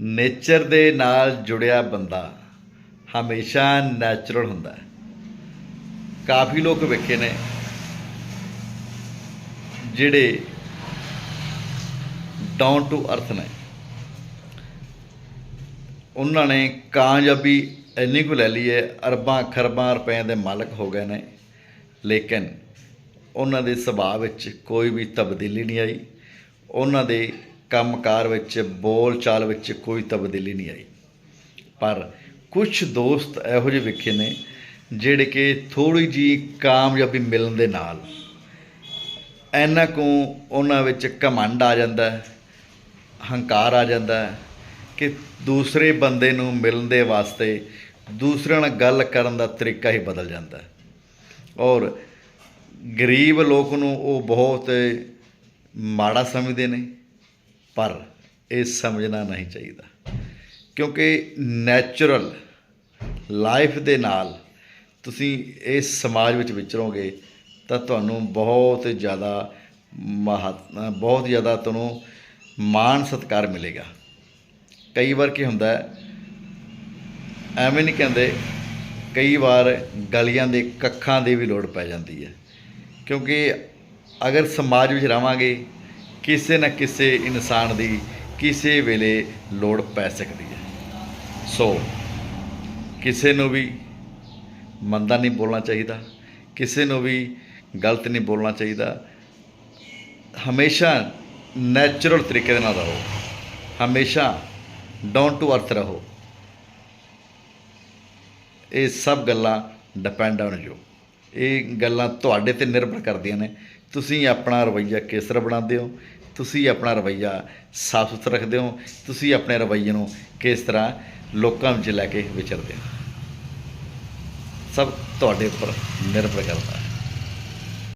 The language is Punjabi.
ਨੇਚਰ ਦੇ ਨਾਲ ਜੁੜਿਆ ਬੰਦਾ ਹਮੇਸ਼ਾ ਨੈਚੁਰਲ ਹੁੰਦਾ ਹੈ। ਕਾਫੀ ਲੋਕ ਵੇਖੇ ਨੇ ਜਿਹੜੇ ਡਾਊਨ ਟੂ ਅਰਥ ਨੇ। ਉਹਨਾਂ ਨੇ ਕਾਮਯਾਬੀ ਇੰਨੀ ਕੁ ਲੈ ਲਈ ਹੈ, ਅਰਬਾਂ ਖਰਬਾਂ ਰੁਪਏ ਦੇ ਮਾਲਕ ਹੋ ਗਏ ਨੇ, ਲੇਕਿਨ ਉਹਨਾਂ ਦੇ ਸੁਭਾਅ ਵਿੱਚ ਕੋਈ ਵੀ ਤਬਦੀਲੀ ਨਹੀਂ ਆਈ। ਉਹਨਾਂ ਦੇ ਕੰਮਕਾਰ ਵਿੱਚ ਬੋਲ ਚਾਲ ਵਿੱਚ ਕੋਈ ਤਬਦੀਲੀ ਨਹੀਂ ਆਈ। ਪਰ ਕੁਝ ਦੋਸਤ ਇਹੋ ਜਿਹੇ ਵਿਖੇ ਨੇ ਜਿਹੜੇ ਕਿ ਥੋੜੀ ਜੀ ਕਾਮਯਾਬੀ ਮਿਲਣ ਦੇ ਨਾਲ ਇਹਨਾਂ ਕੋ ਉਹਨਾਂ ਵਿੱਚ ਘਮੰਡ ਆ ਜਾਂਦਾ ਹੈ, ਹੰਕਾਰ ਆ ਜਾਂਦਾ ਹੈ ਕਿ ਦੂਸਰੇ ਬੰਦੇ ਨੂੰ ਮਿਲਣ ਦੇ ਵਾਸਤੇ ਦੂਸਰਿਆਂ ਨਾਲ ਗੱਲ ਕਰਨ ਦਾ ਤਰੀਕਾ ਹੀ ਬਦਲ ਜਾਂਦਾ ਹੈ। ਔਰ ਗਰੀਬ ਲੋਕ ਨੂੰ ਉਹ ਬਹੁਤ ਮਾੜਾ ਸਮਝਦੇ ਨੇ। ਪਰ ਇਹ ਸਮਝਣਾ ਨਹੀਂ ਚਾਹੀਦਾ। ਕਿਉਂਕਿ ਨੈਚੁਰਲ ਲਾਈਫ ਦੇ ਨਾਲ ਤੁਸੀਂ ਇਸ ਸਮਾਜ ਵਿੱਚ ਵਿਚਰੋਗੇ ਤਾਂ ਤੁਹਾਨੂੰ ਬਹੁਤ ਜ਼ਿਆਦਾ ਮਹੱਤ, ਬਹੁਤ ਜ਼ਿਆਦਾ ਤੁਹਾਨੂੰ ਮਾਣ ਸਤਿਕਾਰ ਮਿਲੇਗਾ। ਕਈ ਵਾਰ ਕੀ ਹੁੰਦਾ, ਐਵੇਂ ਨਹੀਂ ਕਹਿੰਦੇ, ਕਈ ਵਾਰ ਗਲੀਆਂ ਦੇ ਕੱਖਾਂ ਦੀ ਵੀ ਲੋੜ ਪੈ ਜਾਂਦੀ ਹੈ। ਕਿਉਂਕਿ ਅਗਰ ਸਮਾਜ ਵਿੱਚ ਰਵਾਂਗੇ ਕਿਸੇ ਨਾ ਕਿਸੇ ਇਨਸਾਨ ਦੀ ਕਿਸੇ ਵੇਲੇ ਲੋੜ ਪੈ ਸਕਦੀ ਹੈ। ਸੋ ਕਿਸੇ ਨੂੰ ਵੀ ਮੰਦਾ ਨਹੀਂ ਬੋਲਣਾ ਚਾਹੀਦਾ, ਕਿਸੇ ਨੂੰ ਵੀ ਗਲਤ ਨਹੀਂ ਬੋਲਣਾ ਚਾਹੀਦਾ। ਹਮੇਸ਼ਾ ਨੈਚੁਰਲ ਤਰੀਕੇ ਦੇ ਨਾਲ ਰਹੋ। ਹਮੇਸ਼ਾ ਡਾਊਨ ਟੂ ਅਰਥ ਰਹੋ। ਇਹ ਸਭ ਗੱਲਾਂ ਡਿਪੈਂਡ ਔਨ ਯੂ ਇਹ ਗੱਲਾਂ ਤੁਹਾਡੇ ਤੇ ਨਿਰਭਰ ਕਰਦੀਆਂ ਨੇ। ਤੁਸੀਂ ਆਪਣਾ ਰਵੱਈਆ ਕਿਸ ਤਰ੍ਹਾਂ ਬਣਾਉਂਦੇ ਹੋ? ਤੁਸੀਂ ਆਪਣਾ ਰਵੱਈਆ ਸਾਫ਼ ਸੁਥਰਾ ਰੱਖਦੇ ਹੋ? ਤੁਸੀਂ ਆਪਣੇ ਰਵੱਈਏ ਨੂੰ ਕਿਸ ਤਰ੍ਹਾਂ ਲੋਕਾਂ ਵਿੱਚ ਲੈ ਕੇ ਵਿਚਰਦੇ ਹੋ? ਸਭ ਤੁਹਾਡੇ ਉੱਪਰ ਨਿਰਭਰ ਕਰਦਾ ਹੈ।